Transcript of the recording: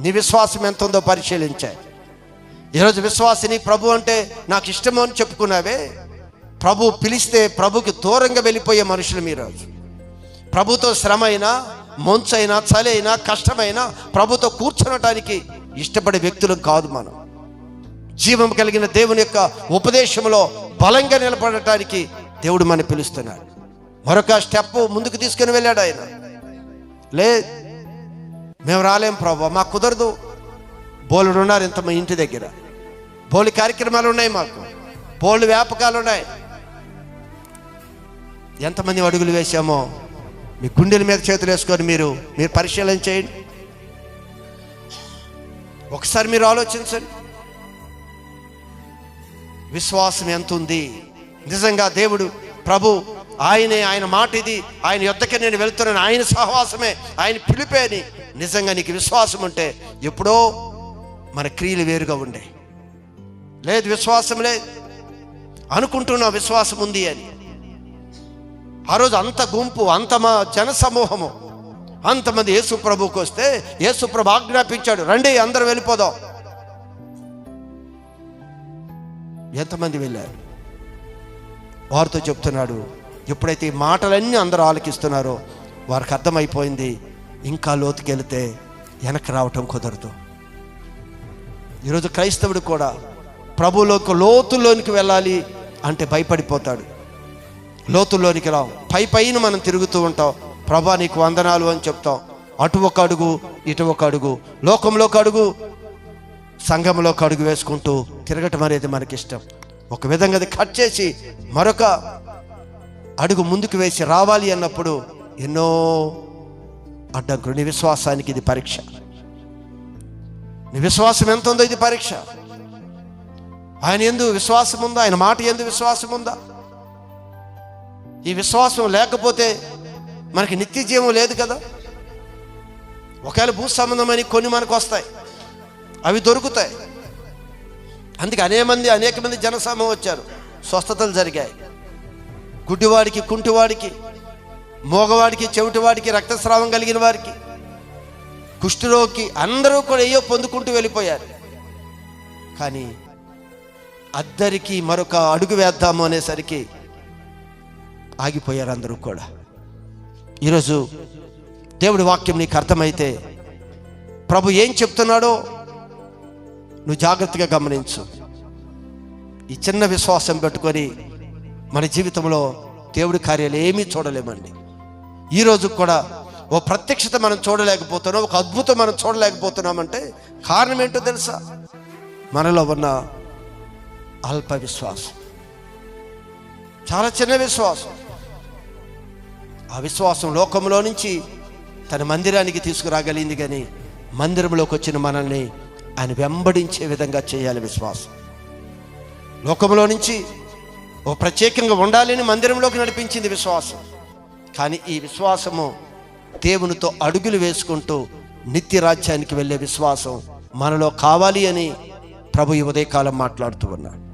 నీ విశ్వాసం ఎంత ఉందో పరిశీలించా. ఈరోజు విశ్వాసిని ప్రభు అంటే నాకు ఇష్టమో అని చెప్పుకున్నావే? ప్రభు పిలిస్తే ప్రభుకి దూరంగా వెళ్ళిపోయే మనుషులు మీరు ప్రభుతో శ్రమ అయినా మొంచైనా చలి అయినా కష్టమైనా ప్రభుతో కూర్చునటానికి ఇష్టపడే వ్యక్తులు కాదు మనం. జీవం కలిగిన దేవుని యొక్క ఉపదేశంలో బలంగా నిలబడటానికి దేవుడు మన పిలుస్తున్నాడు. మరొక స్టెప్ ముందుకు తీసుకుని వెళ్ళాడు ఆయన. లే మేము రాలేం ప్రభు మాకు కుదరదు. బోలుడు ఉన్నారు ఇంత మా ఇంటి దగ్గర. బోలు కార్యక్రమాలు ఉన్నాయి మాకు. బోళ్ళు వ్యాపకాలు ఉన్నాయి ఎంతమంది అడుగులు వేశామో మీ గుండెల మీద చేతులు వేసుకొని మీరు మీరు పరిశీలన చేయండి. ఒకసారి మీరు ఆలోచించండి. విశ్వాసం ఎంత ఉంది నిజంగా దేవుడు ప్రభు ఆయనే ఆయన మాట ఇది ఆయన యుద్ధకి నేను వెళ్తున్నాను. ఆయన సహవాసమే ఆయన పిలిపే అని నిజంగా నీకు విశ్వాసం ఉంటే ఎప్పుడో మన క్రియలు వేరుగా ఉండే. లేదు విశ్వాసం లేదు. అనుకుంటున్నా విశ్వాసం ఉంది అని. ఆ రోజు అంత గుంపు అంత మా జన సమూహము అంతమంది యేసు ప్రభుకి వస్తే యేసు ప్రభు ఆజ్ఞాపించాడు రండి అందరం వెళ్ళిపోదాం. ఎంతమంది వెళ్ళారు? వారితో చెప్తున్నాడు ఎప్పుడైతే ఈ మాటలన్నీ అందరూ ఆలకిస్తున్నారో వారికి అర్థమైపోయింది ఇంకా లోతుకెళ్తే వెనక్కి రావటం కుదరదు. ఈరోజు క్రైస్తవుడు కూడా ప్రభులోకి లోతులోనికి వెళ్ళాలి అంటే భయపడిపోతాడు. లోతుల్లోనికి రావు. పై పైన మనం తిరుగుతూ ఉంటాం. ప్రభా నీకు వందనాలు అని చెప్తాం. అటు ఒక అడుగు ఇటు ఒక అడుగు లోకంలో ఒక అడుగు సంఘంలో ఒక అడుగు వేసుకుంటూ తిరగటం అనేది మనకి ఇష్టం ఒక విధంగా అది కట్ చేసి మరొక అడుగు ముందుకు వేసి రావాలి అన్నప్పుడు ఎన్నో అడ్డంకులు. నీ విశ్వాసానికి ఇది పరీక్ష. నీ విశ్వాసం ఎంత ఉందో ఇది పరీక్ష. ఆయన ఎందు విశ్వాసం ఉందా? ఆయన మాట ఎందు విశ్వాసం ఉందా? ఈ విశ్వాసం లేకపోతే మనకి నిత్య జీవం లేదు కదా? ఒకవేళ భూ సంబంధమని కొన్ని మనకు వస్తాయి. అవి దొరుకుతాయి. అందుకే అనేక మంది అనేక మంది జనసమూహం వచ్చారు. స్వస్థతలు జరిగాయి. గుడ్డివాడికి కుంటివాడికి మోగవాడికి చెవిటివాడికి రక్తస్రావం కలిగిన వారికి కుష్ఠరోగికి అందరూ కూడా ఏయో పొందుకుంటూ వెళ్ళిపోయారు. కానీ అద్దరికి మరొక అడుగు వేద్దాము అనేసరికి ఆగిపోయారు అందరూ కూడా. ఈరోజు దేవుడి వాక్యం నీకు అర్థమైతే ప్రభు ఏం చెప్తున్నాడో నువ్వు జాగ్రత్తగా గమనించు. ఈ చిన్న విశ్వాసం పెట్టుకొని మన జీవితంలో దేవుడి కార్యాలు ఏమీ చూడలేమండి. ఈరోజు కూడా ఓ ప్రత్యక్షత మనం చూడలేకపోతున్నాం ఒక అద్భుతం మనం చూడలేకపోతున్నామంటే కారణం ఏంటో తెలుసా? మనలో ఉన్న అల్ప విశ్వాసం. చాలా చిన్న విశ్వాసం. ఆ విశ్వాసం లోకంలో నుంచి తన మందిరానికి తీసుకురాగలిగింది కానీ మందిరంలోకి వచ్చిన మనల్ని ఆయన వెంబడించే విధంగా చేయాలి విశ్వాసం. లోకంలో నుంచి ఓ ప్రత్యేకంగా ఉండాలని మందిరంలోకి నడిపించింది విశ్వాసం. కానీ ఈ విశ్వాసము దేవునితో అడుగులు వేసుకుంటూ నిత్య రాజ్యానికి వెళ్ళే విశ్వాసం మనలో కావాలి అని ప్రభు ఈ ఉదయకాలం మాట్లాడుతూ ఉన్నాడు.